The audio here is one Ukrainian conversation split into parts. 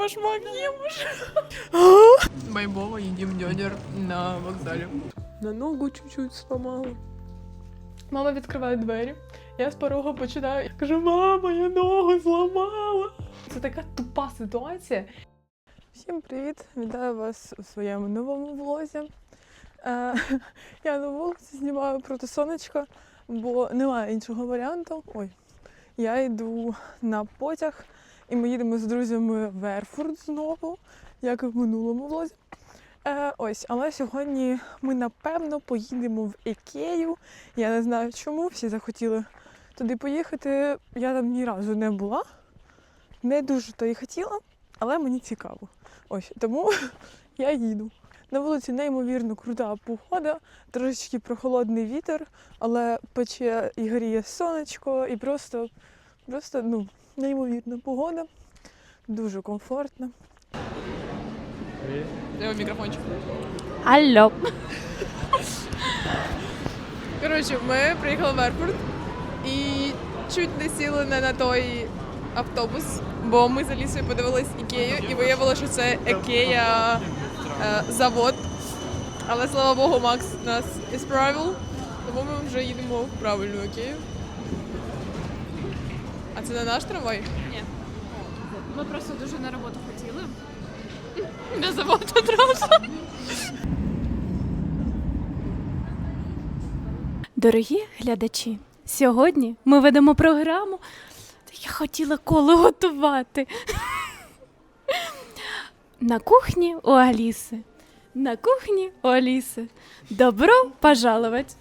башмак ем уже. Майбово едим дёдер на вокзалі. На ногу чуть-чуть сломала. Мама відкриває двері. Я з порога починаю. Кажу, мама, я ногу зламала. Це така тупа ситуація. Всім привіт! Вітаю вас у своєму новому влозі. Е, я на вулиці знімаю проти сонечка, бо немає іншого варіанту. Ой, я йду на потяг, і ми їдемо з друзями в Ерфурт знову, як і в минулому влозі. Е, ось, але сьогодні ми напевно поїдемо в Ікею. Я не знаю чому, всі захотіли туди поїхати. Я там ні разу не була. Не дуже то і хотіла, але мені цікаво. Ось тому я їду. На вулиці неймовірно крута погода, трошечки прохолодний вітер, але пече і гріє сонечко, і просто, просто ну, неймовірна погода. Дуже комфортно. Я мікрофончик. Алло. Коротше, ми приїхали в аеропорт і чуть не сіли не на той автобус, бо ми за лісою подивились Ікею і виявилося, що це Ікея е, завод. Але слава Богу, Макс нас ісправив, тому ми вже їдемо в правильну Ікею. А це не наш трамвай? Ні. Ми просто дуже на роботу хотіли. На завод одразу. Дорогі глядачі, сьогодні ми ведемо програму. Я хотіла коло готувати. На кухні у Аліси. На кухні у Аліси. Добро пожаловать!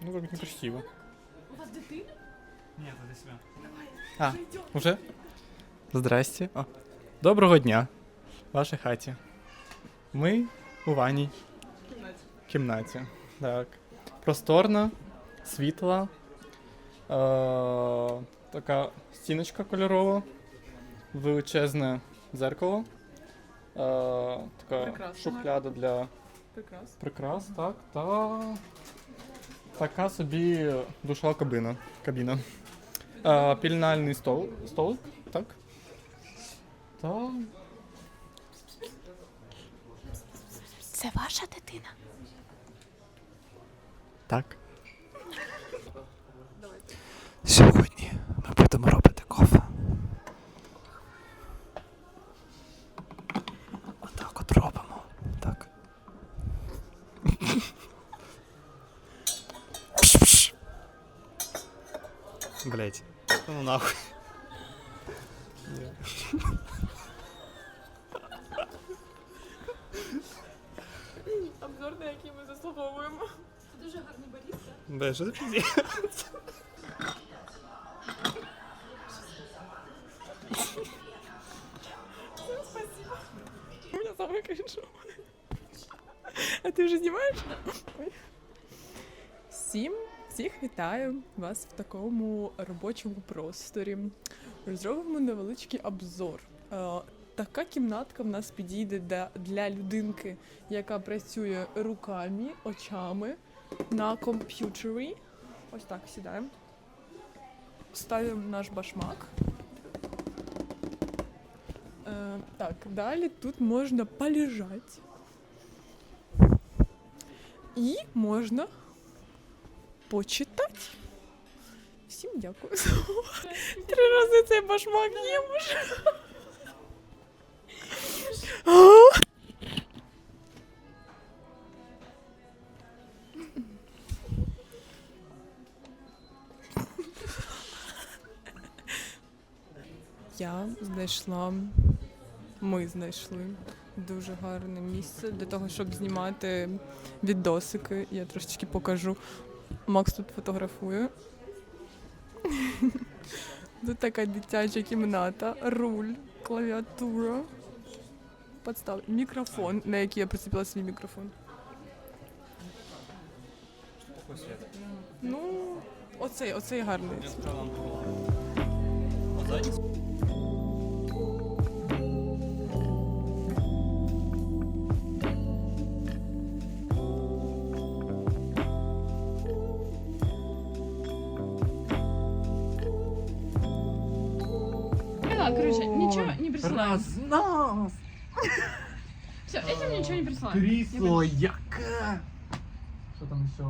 Ну, как некрасиво. У вас дитина? Нет, это для себя. А, уже? Здрасте. О. Доброго дня. В вашій хаті. Ми у ванній кімнаті. Так. Просторна, світла. Е- така стіночка кольорова. Величезне дзеркало. Е- така Прекрасно. шухляда для Прекрасно. прикрас, так. Та така собі душова кабина. кабіна. Е, пільнальний стол, столик, так. Та Це ваша дитина. так. Ну нахуй. Обзор, на який ми заслуговуємо. Дуже гарний баріста. Да, що за пиздец? У меня самый кринжовый. А ти вже знімаєш? Ой. Всім, всіх вітаю вас в такому робочому просторі. Зробимо невеличкий обзор. Е, Така кімнатка в нас підійде для, для людинки, яка працює руками, очами на комп'ютері. Ось так сідаємо. Ставимо наш башмак. Е, так, далі тут можна полежати. І можна почитати. Всім дякую. за увагу. Три рази цей башмак їм уже. Я знайшла, ми знайшли дуже гарне місце для того, щоб знімати відосики. Я трошечки покажу. Макс тут фотографує. Тут така дитяча кімната, руль, клавіатура, подстав, мікрофон, на який я прицепила свій мікрофон. Ну, оцей, оцей гарний. не присылаем. Разнос! Все, этим ничего не присылаем. Крісло яке! Що там ще?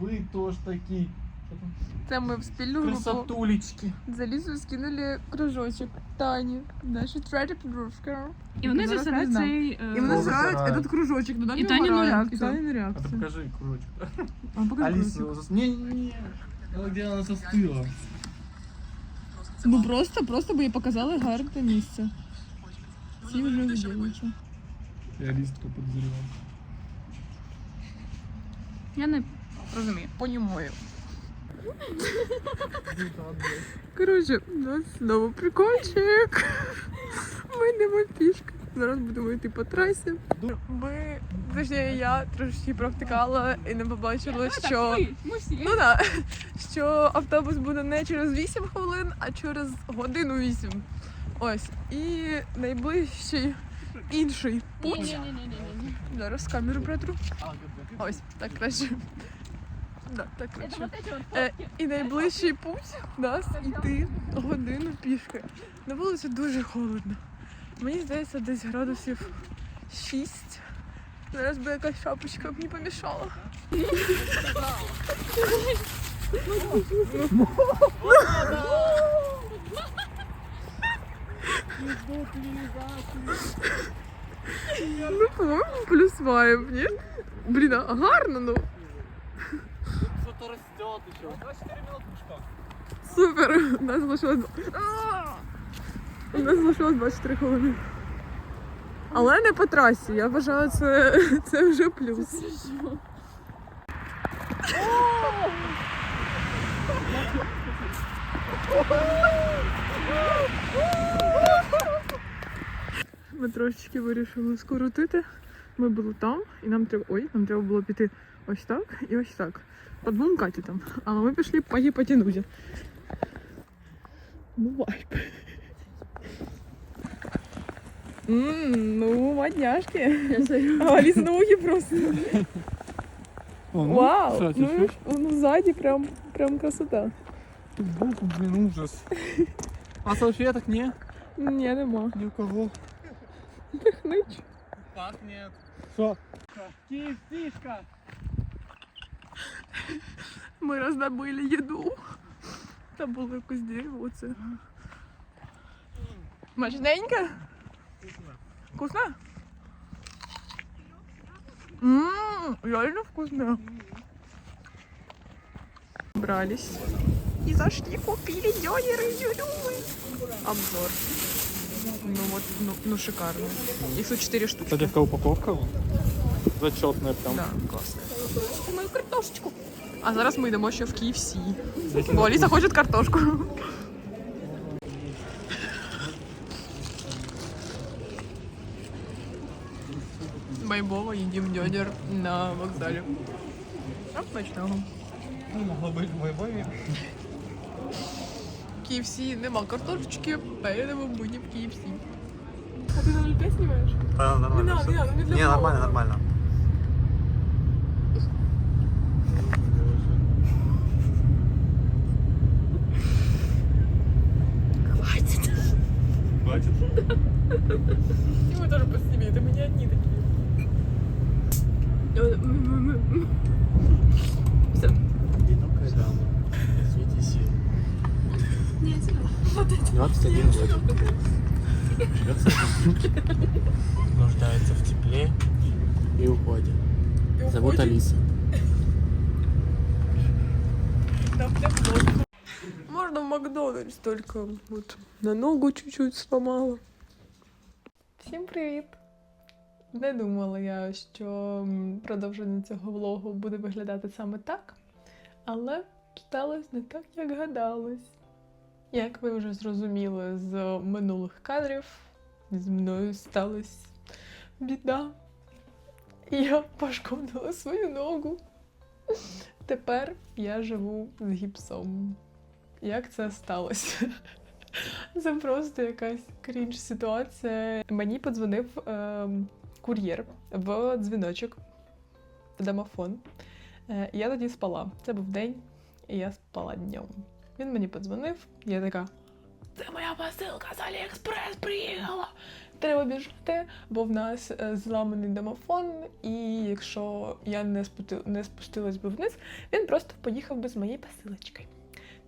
Ви теж такі. Що там? Це ми в спільну групу Красотулечки. залізу скинули кружочок Тані, наша третя подружка. І вони Зараз засирають не знаю. цей... І е, вони О, збирають витирають. этот кружочок, ну, І Тані на реакцію. І Тані на А ти реакцію. покажи кружочок. А, покажи Алиса, кружочок. зас- не-не-не. Она где она застыла? Ну просто, просто би їй показали гарне місце. Всі вже виділи. Я листку подозревал. Я не розумію. Понімаю. Коротше, у нас знову прикольчик. Ми йдемо пішки. Зараз будемо йти по трасі. Ми, точніше, я трошки провтикала і не побачила, що. Ну да, що автобус буде не через 8 хвилин, а через годину 8. Ось. І найближчий інший путь. Зараз камеру протру. Ось, так краще. Да, так краще. Е, і найближчий путь нас йти годину пішки. На вулиці дуже холодно. Мені здається, десь градусів 6. Зараз би якась шапочка б не помішала. Ну, по-моєму, плюс вайб, ні? Блін, а гарно, ну. Что-то растет еще. 24 минут пешком. Супер! У нас залишилось. У нас залишилось 24 хвилини. Але не по трасі. Я вважаю, це, це вже плюс. Ми трошечки вирішили скоротити. Ми були там, і нам треба. Ой, нам треба було піти ось так і ось так. По двом катетам. Але ми пішли по гіпотенузі. Ну, вайп. Ммм, ну, модняшки. А, Аліса ноги просто. Вау! Ну, ну, сзади прям, прям красота. Богу, блин, ужас. А салфеток не? Ні, нема. Ни у кого. Пихнич. Как нет? Что? Киевтишка. Ми роздобили їду. Там було якось дерево оце. Смачненько? Вкусно? Ммм, реально вкусно. Брались. И зашли, купили дёнеры, дюдюмы. Обзор. Ну вот, ну, ну шикарно. Их тут 4 штуки. Кстати, такая упаковка зачетная прям. Да, класно. Мою картошечку. А зараз ми йдемо ще в KFC. Здесь Бо Аліса хоче картошку. Байбово їдім дьодер на вокзалі. А смачного. Ну, могло быть в Майбове. В KFC нема картошечки, поїдемо будемо в KFC. А ти на ЛП знімаєш? Да, нормально. Не надо, не надо, не для Не, блога. нормально, нормально. Хватит. Хватит? И вы тоже поснимите, это мы не одни такие. Все. Иду когда? Извините, 21 год. Нуждается в тепле и уходе. Зовут Алиса. Можно в Макдональдс, только вот на ногу чуть-чуть сломала. Всім привіт! Не думала я, що продовження цього влогу буде виглядати саме так, але сталося не так, як гадалось. Як ви вже зрозуміли з минулих кадрів, зі мною сталася біда. Я пошкодила свою ногу. Тепер я живу з гіпсом. Як це сталося? Це просто якась крінж ситуація. Мені подзвонив ем, кур'єр в дзвіночок в домофон. Е, я тоді спала. Це був день, і я спала днем. Він мені подзвонив, я така. Це моя посилка з Аліекспрес приїхала. Треба біжати, бо в нас е, зламаний домофон, і якщо я не, спути, не спустилась би вниз, він просто поїхав би з моєї посилочки.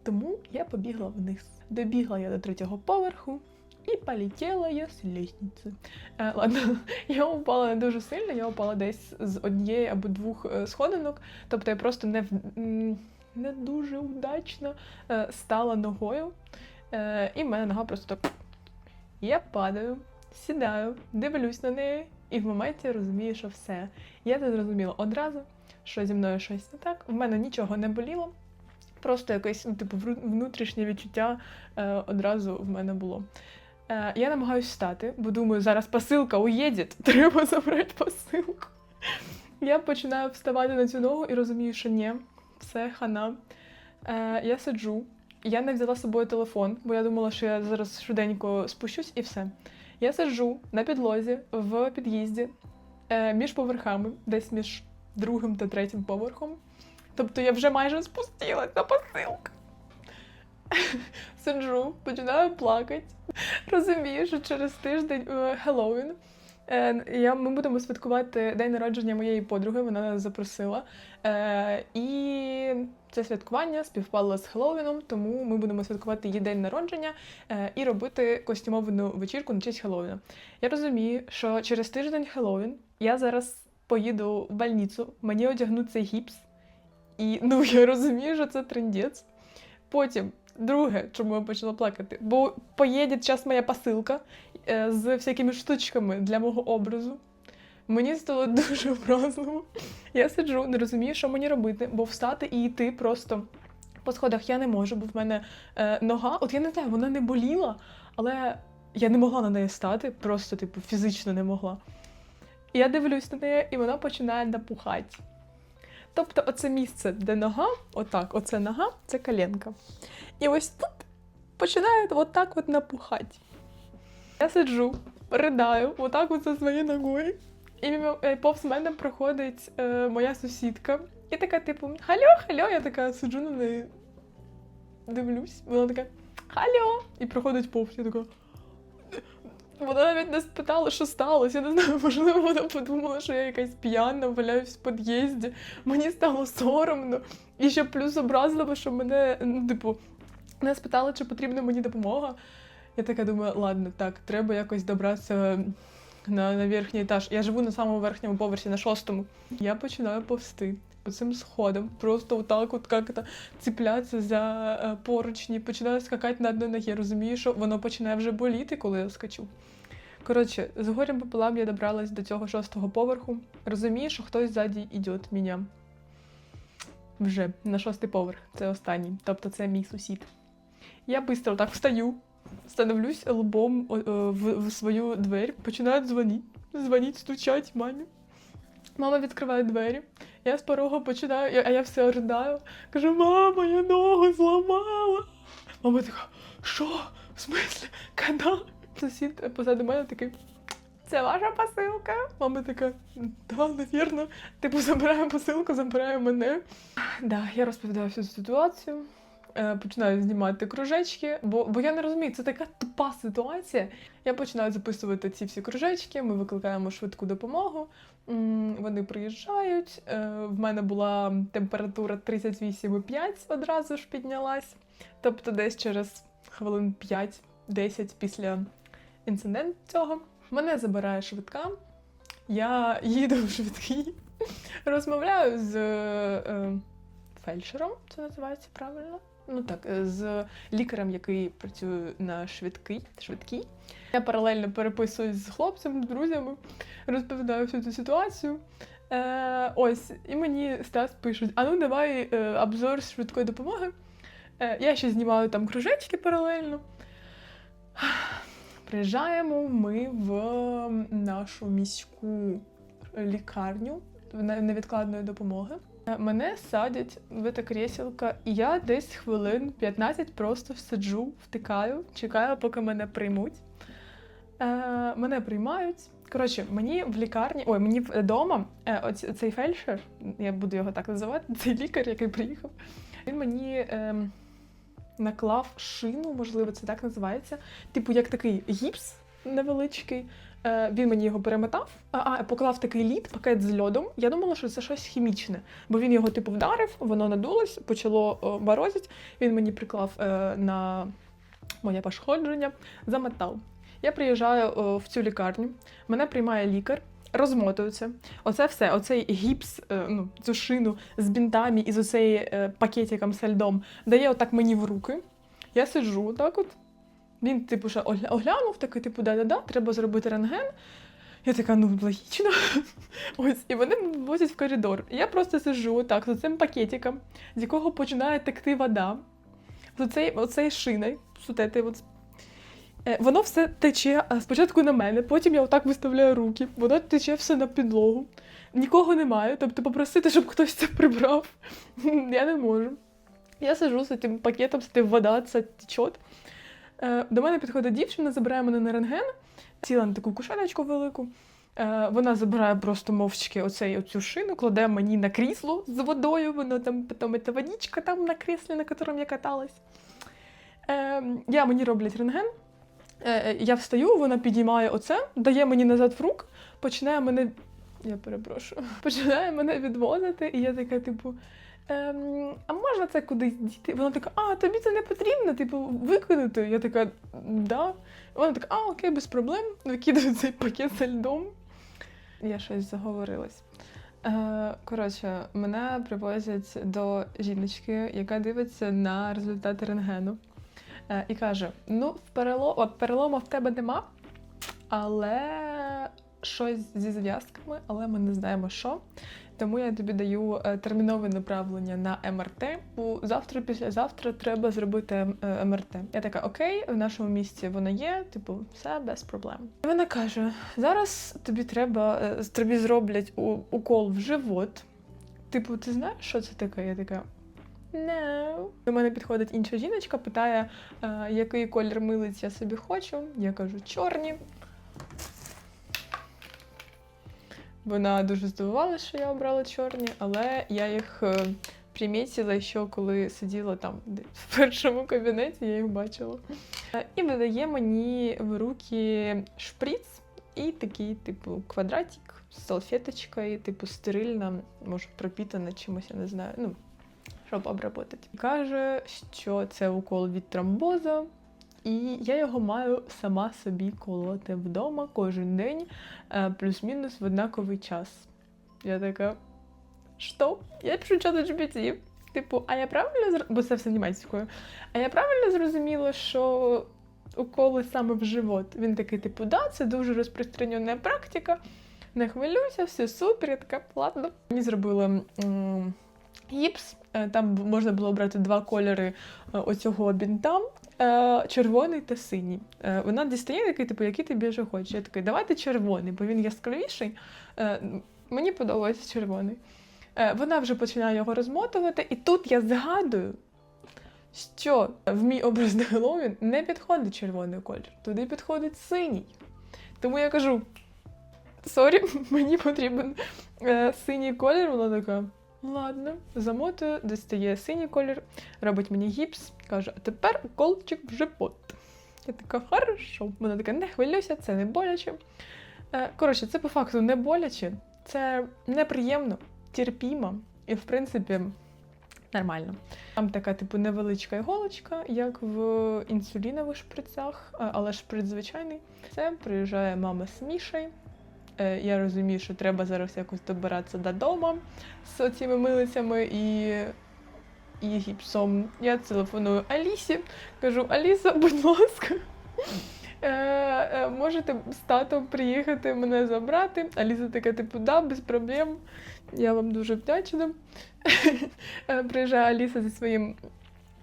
Тому я побігла вниз. Добігла я до третього поверху і полетіла я з лестниці. Е, ладно, я упала не дуже сильно, я упала десь з однієї або двох е, сходинок. Тобто я просто не, в- не дуже удачно е, стала ногою. Е, і в мене нога просто так. Я падаю, сідаю, дивлюсь на неї, і в моменті розумію, що все. Я це зрозуміла одразу, що зі мною щось не так. В мене нічого не боліло. Просто якесь ну, типу, внутрішнє відчуття е, одразу в мене було. Я намагаюся встати, бо думаю, зараз посилка уїде, треба забрати посилку. Я починаю вставати на цю ногу і розумію, що ні, все, хана. Е, я сиджу, я не взяла з собою телефон, бо я думала, що я зараз швиденько спущусь і все. Я сиджу на підлозі в під'їзді е, між поверхами, десь між другим та третім поверхом. Тобто я вже майже спустилась на посилку. Сиджу, починаю плакати. Розумію, що через тиждень Хеллоуін. Е, я, ми будемо святкувати день народження моєї подруги, вона нас запросила. Е, і це святкування співпало з Хеллоуіном, тому ми будемо святкувати її день народження е, і робити костюмовану вечірку на честь Хеллоуіна. Я розумію, що через тиждень Хеллоуін я зараз поїду в больницю, мені одягнуть цей гіпс. І ну я розумію, що це трендець. Потім, друге, чому я почала плакати, бо поїде час моя посилка з всякими штучками для мого образу. Мені стало дуже образливо. Я сиджу, не розумію, що мені робити, бо встати і йти просто по сходах я не можу, бо в мене е, нога, от я не знаю, вона не боліла, але я не могла на неї стати, просто типу фізично не могла. І я дивлюсь на неї, і вона починає напухати. Тобто, оце місце, де нога, отак, оце нога, це коленка. І ось тут починає отак от напухати. Я сиджу, ридаю, отак от за своєю ногою. І е, повз мене проходить е, моя сусідка. І така, типу, хальо, хальо, я така сиджу на неї, дивлюсь. Вона така хальо. І проходить повз. Я така. Вона навіть не спитала, що сталося. Я не знаю, можливо, вона подумала, що я якась п'яна, валяюсь в під'їзді. Мені стало соромно. І ще плюс образливо, що мене, ну, типу, не спитали, чи потрібна мені допомога. Я така думаю, ладно, так, треба якось добратися на, на верхній етаж. Я живу на самому верхньому поверсі, на шостому. Я починаю повсти по цим сходам, просто отак, от як то цеплятися за е, поручні, починаю скакати на одній ногі. Розумію, що воно починає вже боліти, коли я скачу. Коротше, з горем пополам я добралась до цього шостого поверху. Розумію, що хтось ззаді йде мене. Вже на шостий поверх, це останній, тобто це мій сусід. Я швидко так встаю, становлюсь лбом о, в, свою двері, починаю дзвонити, дзвонити, стучать мамі. Мама відкриває двері, я з порога починаю, а я все ридаю. Кажу, мама, я ногу зламала. Мама така, що? В смислі? Когда? Сусід позаду мене такий. Це ваша посилка? Мама така, да, навірно. Типу, забирає посилку, забирає мене. Да, я розповідаю всю ситуацію. Е, Починаю знімати кружечки, бо, бо я не розумію, це така тупа ситуація. Я починаю записувати ці всі кружечки, ми викликаємо швидку допомогу. Вони приїжджають. Е, В мене була температура 38,5 одразу ж піднялась. Тобто десь через хвилин 5-10 після інциденту цього. Мене забирає швидка. Я їду в швидкий, розмовляю з е, фельдшером, це називається правильно. Ну так, е, з лікарем, який працює на швидкий, швидкій. Я паралельно переписуюсь з хлопцем, з друзями, розповідаю всю цю ситуацію. Е, ось, і мені Стас пишуть: а ну давай е, обзор швидкої допомоги. Е, я ще знімаю там кружечки паралельно. Приїжджаємо ми в нашу міську лікарню не- невідкладної допомоги. Е, Мене садять в це кріселко, і я десь хвилин 15 просто сиджу, втикаю, чекаю, поки мене приймуть. Е, мене приймають. Коротше, мені в лікарні, ой, мені вдома, е, оць- цей фельдшер, я буду його так називати, цей лікар, який приїхав, він мені ем, наклав шину, можливо, це так називається. Типу, як такий гіпс невеличкий. Е, Він мені його перемотав, а, поклав такий лід, пакет з льодом. Я думала, що це щось хімічне, бо він його типу вдарив, воно надулось, почало морозить. Він мені приклав е, на моє пошкодження, замотав. Я приїжджаю в цю лікарню, мене приймає лікар, розмотується. Оце все, оцей гіпс, е, ну, цю шину з бінтами і з оцей пакетиком з льдом дає отак мені в руки. Я сиджу так от. Він, типу, ще оглянув, такий, типу, да-да-да, треба зробити рентген. Я така, ну логічно. Ось, і вони возять в коридор. Я просто сиджу так з цим пакетиком, з якого починає текти вода. З оцей, оцей шиною, сутети, от. Е, Воно все тече спочатку на мене, потім я отак виставляю руки, воно тече все на підлогу. Нікого немає, тобто попросити, щоб хтось це прибрав. Я не можу. Я сижу з цим пакетом, з тим вода, це тече. Е, До мене підходить дівчина, забирає мене на рентген, ціла на таку кушеточку велику. Е, Вона забирає просто мовчки оцей, оцю шину, кладе мені на крісло з водою, воно там потім ця водичка там на кріслі, на якому я каталась. Е, Я мені роблять рентген. Я встаю, вона підіймає оце, дає мені назад в рук, починає мене. Я перепрошую, починає мене відвозити, і я така, типу. Ем, а можна це кудись діти? Вона така, а тобі це не потрібно, типу, викинути. Я така, да. Вона така, а окей, без проблем. Викидаю цей пакет з льдом. Я щось заговорилась. Е, коротше, мене привозять до жіночки, яка дивиться на результати рентгену. Е, і каже: ну, в перело... от, перелому в тебе нема, але щось зі зв'язками, але ми не знаємо що. Тому я тобі даю е, термінове направлення на МРТ. Бо завтра, післязавтра треба зробити е, МРТ. Я така, окей, в нашому місті воно є, типу, все без проблем. Вона каже: зараз тобі треба, е, тобі зроблять укол в живот. Типу, ти знаєш, що це таке? Я така. No. До мене підходить інша жіночка, питає, який колір милиць я собі хочу. Я кажу, чорні. Вона дуже здивувалася, що я обрала чорні, але я їх е, примітила, що коли сиділа там в першому кабінеті, я їх бачила. І видає мені в руки шприц і такий, типу, квадратик з салфеточкою, типу, стерильна, може, пропітана чимось, я не знаю. Ну, щоб обработати. Каже, що це укол від тромбоза, і я його маю сама собі колоти вдома кожен день, е, плюс-мінус в однаковий час. Я така, що? Я пишу чату GPT. Типу, а я правильно зр... бо це все німецькою. А я правильно зрозуміла, що уколи саме в живот. Він такий, типу, да, це дуже розпространена практика. Не хвилюйся, все супер. Я така, ладно. Мені зробили гіпс. Е, Там можна було обрати два кольори е, оцього бінта. Е, Червоний та синій. Е, Вона дістає такий, типу, який ти більше хочеш. Я такий, давайте червоний, бо він яскравіший. Е, Мені подобається червоний. Вона вже починає його розмотувати, і тут я згадую, що в мій образ Геловін не підходить червоний колір, туди підходить синій. Тому я кажу: сорі, мені потрібен синій колір. Вона така. Ладно, замотую, достає синій колір, робить мені гіпс, каже, а тепер уколчик в живот. Я така, хорошо. Вона така, не хвилюйся, це не боляче. Е, коротше, це по факту не боляче, це неприємно, терпімо і, в принципі, нормально. Там така, типу, невеличка іголочка, як в інсулінових шприцах, але шприц звичайний. Це приїжджає мама з Мішею. Е, Я розумію, що треба зараз якось добиратися додому з цими милицями і, і гіпсом. Я телефоную Алісі, кажу: Аліса, будь ласка, е, е, можете з татом приїхати мене забрати. Аліса така, типу, да, без проблем. Я вам дуже вдячна. Приїжджає Аліса зі своїм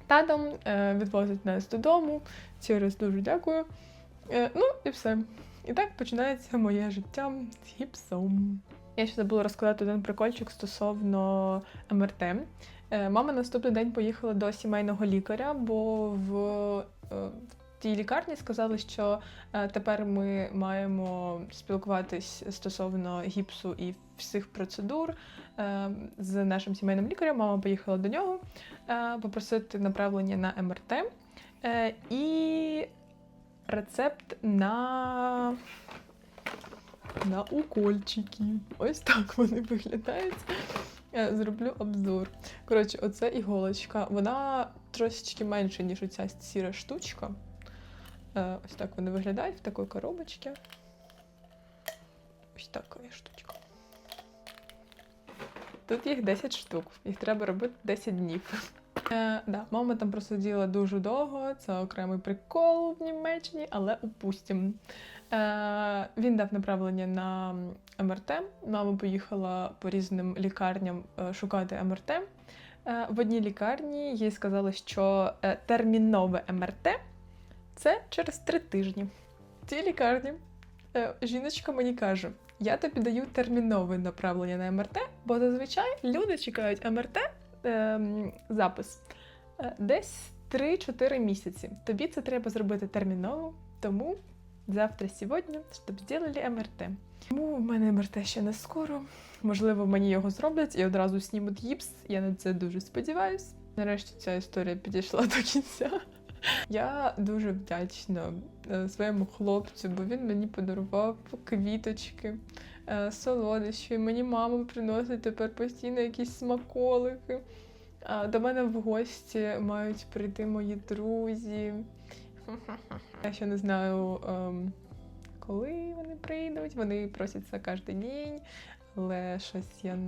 татом, відвозить нас додому. Ще раз дуже дякую. Ну і все. І так починається моє життя з гіпсом. Я ще забула розказати один прикольчик стосовно МРТ. Е, Мама наступний день поїхала до сімейного лікаря, бо в, е, в тій лікарні сказали, що е, тепер ми маємо спілкуватись стосовно гіпсу і всіх процедур з нашим сімейним лікарем. Мама поїхала до нього попросити направлення на МРТ е, і рецепт на, на укольчики. Ось так вони виглядають. Е, Зроблю обзор. Коротше, оце іголочка. Вона трошечки менше, ніж оця сіра штучка. Е, Ось так вони виглядають в такій коробочці. Ось така штучка. Тут їх 10 штук. Їх треба робити 10 днів. Е, да, мама там просиділа дуже довго, це окремий прикол в Німеччині, але упустім. Е, він дав направлення на МРТ. Мама поїхала по різним лікарням е, шукати МРТ. Е, в одній лікарні їй сказали, що е, термінове МРТ це через три тижні. В цій лікарні е, жіночка мені каже: я тобі даю термінове направлення на МРТ, бо зазвичай люди чекають МРТ ем, запис е, десь 3-4 місяці. Тобі це треба зробити терміново, тому завтра, сьогодні, щоб зробили МРТ. Тому в мене МРТ ще не скоро. Можливо, мені його зроблять і одразу снімуть гіпс. Я на це дуже сподіваюсь. Нарешті ця історія підійшла до кінця. Я дуже вдячна е, своєму хлопцю, бо він мені подарував квіточки, солодощі. Мені мама приносить тепер постійно якісь смаколики. До мене в гості мають прийти мої друзі. Я ще не знаю, ем, коли вони прийдуть. Вони просять це кожен день, але щось я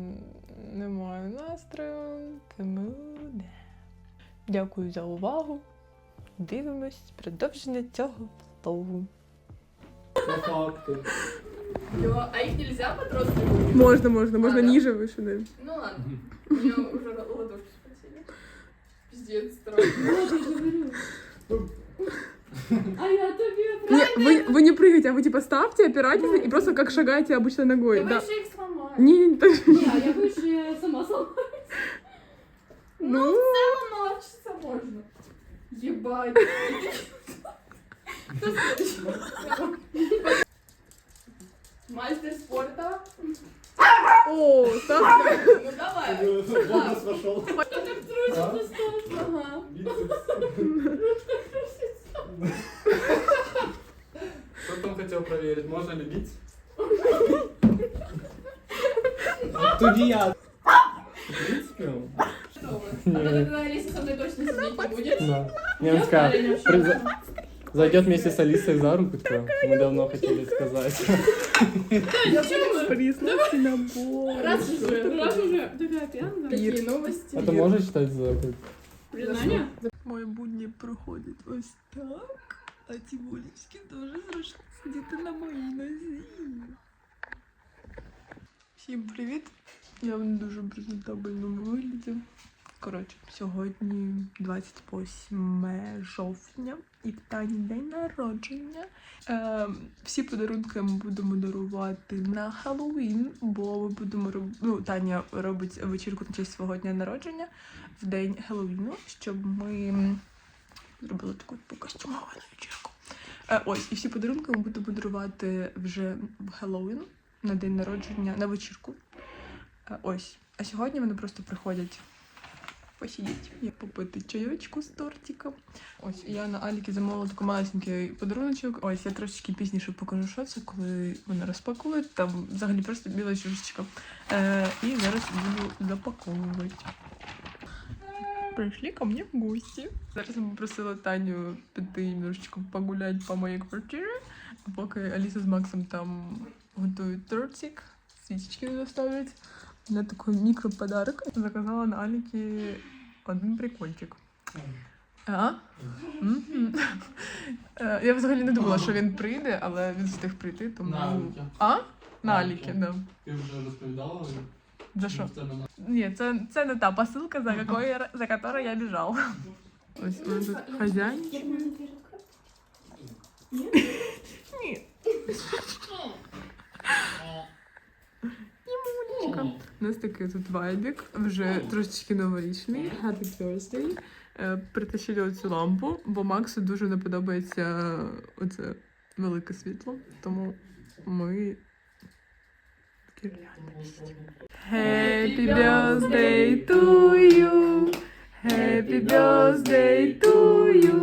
не маю настрою. Тому да. Дякую за увагу. Дивимось продовження цього влогу. По факту. А их нельзя подростки? Можна, можна, можна ніже вище. Не. Ну ладно. У меня уже ладошки спасили. Пиздец, страшно. А я тобі Не, вы, вы не прыгайте, а вы типа ставьте, опирайтесь и просто как шагаете обычно ногой. Я Да. вообще их сломаю. Не, не, так- Ні, а я вище сама сама. Ну, ну, в целом научиться можно. Ебать. Кто следующий? Мастер спорта. о, так. Ну давай. Бонус пошел. Ага. Что там хотел проверить? Можно ли бить? Тудия. В принципе, Готово. А то тогда Алиса со мной точно сидеть не будет. да. Я Зайдет вместе с Алисой за руку, то мы давно хотели сказать. Присности набор. Раз уже, раз уже. Така п'яна. Такие новости. А ты можешь читать за как? Признание? Мої будні проходять ось так, а ті вулички дуже зручно сидіти на моїй нозі. Всім привіт! Я в не дуже презентабельному вигляді. Коротше, сьогодні 28 жовтня і в Тані день народження. Е, всі подарунки ми будемо дарувати на Хеллоуін, бо ми будемо роб... ну, Таня робить вечірку на честь свого дня народження в день Хеллоуіну, щоб ми зробили таку покостюмовану вечірку. Е, ось, і всі подарунки ми будемо дарувати вже в Хеллоуін на день народження, на вечірку. Е, ось. А сьогодні вони просто приходять посидіти і попити чайочку з тортиком. Ось я на Аліки замовила такий малесенький подаруночок. Ось я трошечки пізніше покажу, що це, коли вони розпакують. Там взагалі просто біла чужечка. Е, і зараз буду запаковувати. Прийшли ко мне в гості. Зараз я попросила Таню піти немножечко погуляти по моїй квартирі, а поки Аліса з Максом там готують тортик, свічечки доставлять. У мене такий мікроподарок. Заказала на Аліки один прикольчик. А? Я взагалі не думала, що він прийде, але він встиг прийти, тому. А? На На Аліки, да. Ты уже рассказала? За що? Ні, це, це не та посилка, за якою за якою я біжав. Ось у нас тут хазяїн. Ні. Німулечка. У нас такий тут вайбік, вже трошечки новорічний. Happy Thursday. е, притащили оцю лампу, бо Максу дуже не подобається оце велике світло. Тому ми. Happy birthday to you. Happy birthday to you.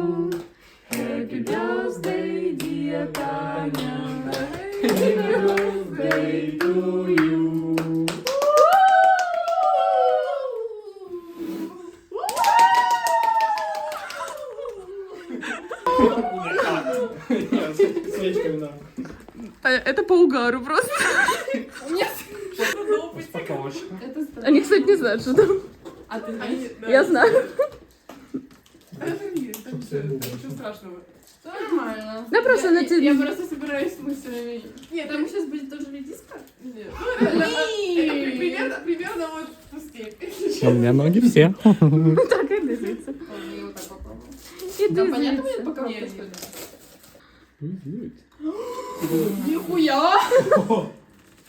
Happy birthday, dear Таня. Happy birthday to you. Это по угару просто. Странно. Они, кстати, не знают, что там. А ты знаешь? Я знаю. Это нет, там ничего- страшного. Нормально. Да просто на я- тебе- Я просто собираюсь с мыслями. Нет, Там сейчас будет тоже редиска? Нет. Ну, примерно, примерно вот степень. У меня ноги все. Так, и дивиться. Ладно, я вот так попробую. І Да, понятно дивиться. будет по коробке, Нет, что ли? Нихуя!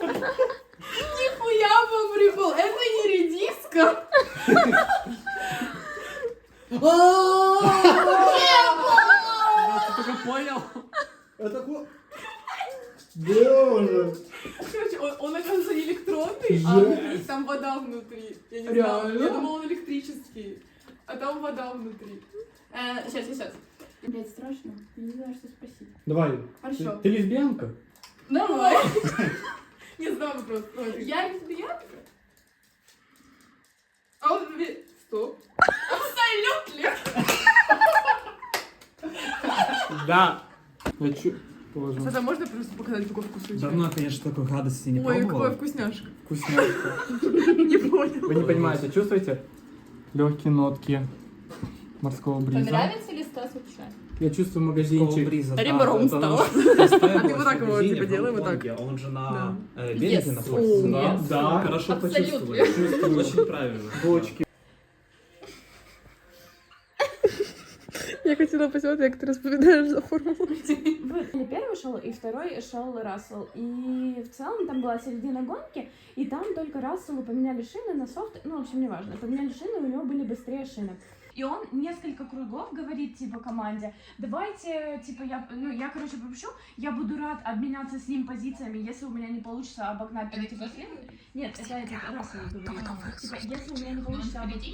Нихуя вам прикол! Это не редиска! Ты только понял? Это ко... Боже. Короче, он, он оказывается не электронный, а внутри, там вода внутри. Я не знала. Реально? Я думала, он электрический. А там вода внутри. Э, Сейчас, сейчас. Блять, страшно. Я не знаю, что спросить. Давай. Хорошо. Ты, ты лесбиянка? Давай. Не знаю вопрос. Я лесбиянка? А он... Стоп. Абсолютно! Да. Чу... Боже. Кстати, а можно просто показать, какой вкус у тебя? Давно, конечно, такой гадости не Ой, какой вкусняшка. Вкусняшка. Не понял. Вы не понимаете, чувствуете? Легкие нотки морского бриза. Понравится Стас вообще? Я чувствую магазинчик. бриза, Ребром да, стало. А ты вот так в его, магазине, типа, в делай вот так. Он же на э, береге находится. Да? Да. Хорошо. Чувствую. Очень правильно. Бочки. Я хотела посмотреть, как ты распоминаешь за формулу. Первый шел, и второй шел Рассел. И в целом там была середина гонки, и там только Расселу поменяли шины на софт, ну, в общем, неважно, поменяли шины, у него были быстрее шины. И он несколько кругов говорит, типа, команде, давайте, типа, я, ну, я, короче, пропущу, я буду рад обменяться с ним позициями, если у меня не получится обогнать, там, типа. Нет, это, это Рассел говорит. Типа, если у меня не получится обогнать...